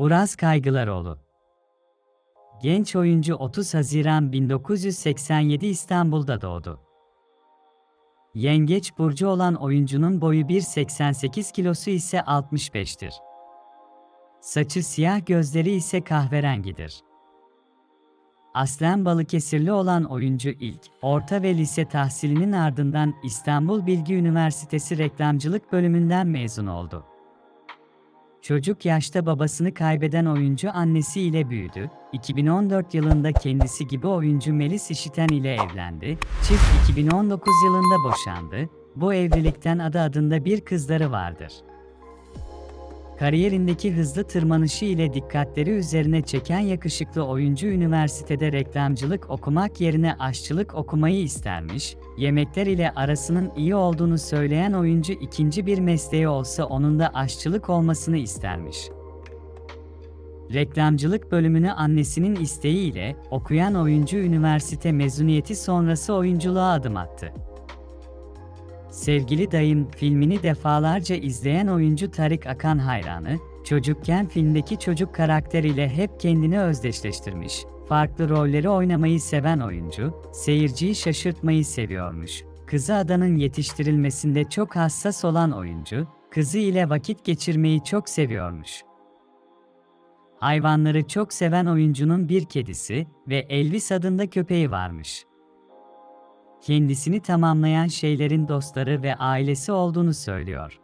Uraz Kaygılaroğlu Genç oyuncu 30 Haziran 1987 İstanbul'da doğdu. Yengeç burcu olan oyuncunun boyu 1.88 kilosu ise 65'tir. Saçı siyah gözleri ise kahverengidir. Aslen Balıkesirli olan oyuncu ilk, orta ve lise tahsilinin ardından İstanbul Bilgi Üniversitesi Reklamcılık bölümünden mezun oldu. Çocuk yaşta babasını kaybeden oyuncu annesi ile büyüdü. 2014 yılında kendisi gibi oyuncu Melis İşiten ile evlendi. Çift 2019 yılında boşandı. Bu evlilikten adı adında bir kızları vardır. Kariyerindeki hızlı tırmanışı ile dikkatleri üzerine çeken yakışıklı oyuncu üniversitede reklamcılık okumak yerine aşçılık okumayı istermiş, yemekler ile arasının iyi olduğunu söyleyen oyuncu ikinci bir mesleği olsa onun da aşçılık olmasını istermiş. Reklamcılık bölümünü annesinin isteğiyle okuyan oyuncu üniversite mezuniyeti sonrası oyunculuğa adım attı. Sevgili Dayım filmini defalarca izleyen oyuncu Tarık Akan hayranı, çocukken filmdeki çocuk karakteriyle hep kendini özdeşleştirmiş. Farklı rolleri oynamayı seven oyuncu, seyirciyi şaşırtmayı seviyormuş. Kızı Adan'ın yetiştirilmesinde çok hassas olan oyuncu, kızı ile vakit geçirmeyi çok seviyormuş. Hayvanları çok seven oyuncunun bir kedisi ve Elvis adında köpeği varmış kendisini tamamlayan şeylerin dostları ve ailesi olduğunu söylüyor.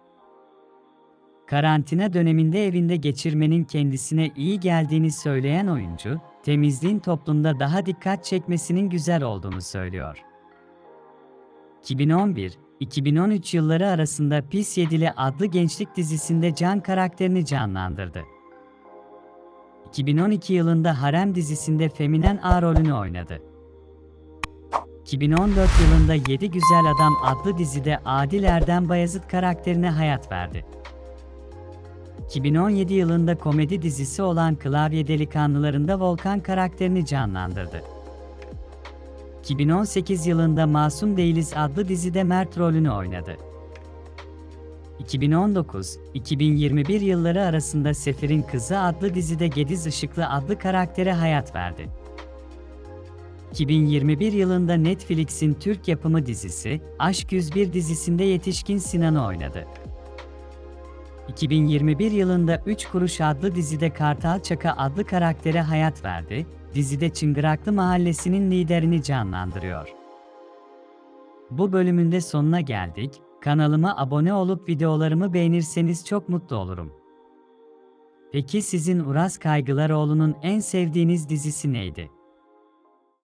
Karantina döneminde evinde geçirmenin kendisine iyi geldiğini söyleyen oyuncu, temizliğin toplumda daha dikkat çekmesinin güzel olduğunu söylüyor. 2011-2013 yılları arasında Pis Yedili adlı gençlik dizisinde Can karakterini canlandırdı. 2012 yılında Harem dizisinde Feminen A rolünü oynadı. 2014 yılında Yedi Güzel Adam adlı dizide Adil Erdem Bayazıt karakterine hayat verdi. 2017 yılında komedi dizisi olan Klavye Delikanlılarında Volkan karakterini canlandırdı. 2018 yılında Masum Değiliz adlı dizide Mert rolünü oynadı. 2019-2021 yılları arasında Sefir'in Kızı adlı dizide Gediz Işıklı adlı karaktere hayat verdi. 2021 yılında Netflix'in Türk yapımı dizisi Aşk 101 dizisinde yetişkin Sinan'ı oynadı. 2021 yılında 3 Kuruş adlı dizide Kartal Çaka adlı karaktere hayat verdi, dizide Çıngıraklı Mahallesi'nin liderini canlandırıyor. Bu bölümünde sonuna geldik, kanalıma abone olup videolarımı beğenirseniz çok mutlu olurum. Peki sizin Uras Kaygılaroğlu'nun en sevdiğiniz dizisi neydi?